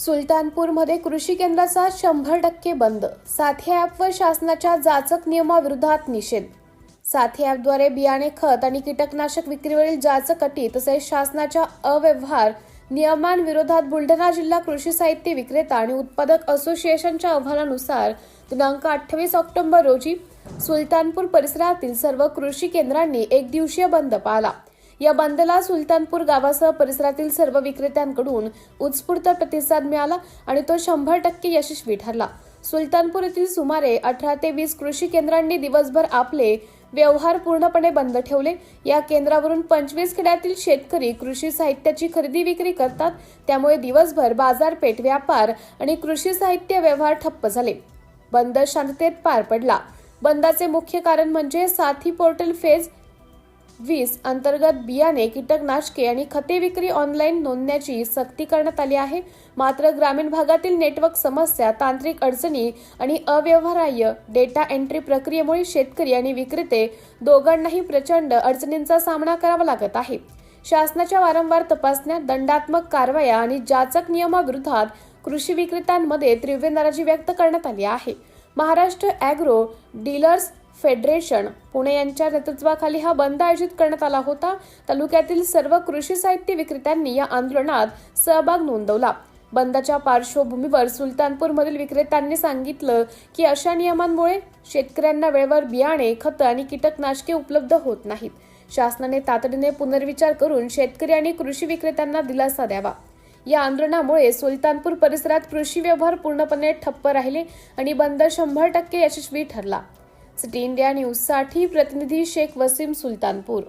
सुलतानपूरमध्ये कृषी केंद्राचा शंभर टक्के बंद. साथी ॲपवर शासनाच्या जाचक नियमाविरोधात निषेध. साथी ॲपद्वारे बियाणे खत आणि कीटकनाशक विक्रीवरील जाचक अटी तसेच शासनाच्या अव्यवहार नियमांविरोधात बुलढाणा जिल्हा कृषी साहित्य विक्रेता आणि उत्पादक असोसिएशनच्या अहवालानुसार दिनांक अठ्ठावीस ऑक्टोबर रोजी सुलतानपूर परिसरातील सर्व कृषी केंद्रांनी एक दिवसीय बंद पाळला. या बंदला सुलतानपूर गावासह परिसरातील सर्व विक्रेत्यांकडून उत्स्फूर्त प्रतिसाद मिळाला आणि तो शंभर टक्के यशस्वी ठरला. सुलतानपूर येथील सुमारे अठरा ते वीस कृषी केंद्रांनी दिवसभर आपले व्यवहार पूर्णपणे बंद ठेवले. या केंद्रावरून पंचवीस खेड्यातील शेतकरी कृषी साहित्याची खरेदी विक्री करतात. त्यामुळे दिवसभर बाजारपेठ व्यापार आणि कृषी साहित्य व्यवहार ठप्प झाले. बंद शांततेत पार पडला. बंदाचे मुख्य कारण म्हणजे साथी पोर्टल फेज वीस अंतर्गत बियाणे कीटकनाशके आणि खते विक्री ऑनलाईन नोंदण्याची सक्ती करण्यात आली आहे. मात्र ग्रामीण भागातील नेटवर्क समस्या तांत्रिक अडचणी आणि अव्यवहार्य डेटा एंट्री प्रक्रियेमुळे शेतकरी आणि विक्रेते दोघांनाही प्रचंड अडचणींचा सामना करावा लागत आहे. शासनाच्या वारंवार तपासण्या दंडात्मक कारवाया आणि जाचक नियमाविरोधात कृषी विक्रेत्यांमध्ये तीव्र नाराजी व्यक्त करण्यात आली आहे. Maharashtra agro dealers federation Pune यांच्या नेतृत्वाखाली हा बंद आयोजित करण्यात आला होता. तालुक्यातील सर्व कृषी साहित्य विक्रेत्यांनी या आंदोलनात सहभाग नोंदवला. बंदच्या पार्श्वभूमीवर सुलतानपूरमधील विक्रेत्यांनी सांगितलं की अशा नियमांमुळे शेतकऱ्यांना वेळेवर बियाणे खतं आणि कीटकनाशके उपलब्ध होत नाहीत. शासनाने तातडीने पुनर्विचार करून शेतकरी आणि कृषी विक्रेत्यांना दिलासा द्यावा. या आंदोलनामुळे सुलतानपूर परिसरात कृषी व्यवहार पूर्णपणे ठप्प राहिले आणि बंद शंभर टक्के यशस्वी ठरला. सिटी इंडिया न्यूजसाठी प्रतिनिधी शेख वसीम सुलतानपूर.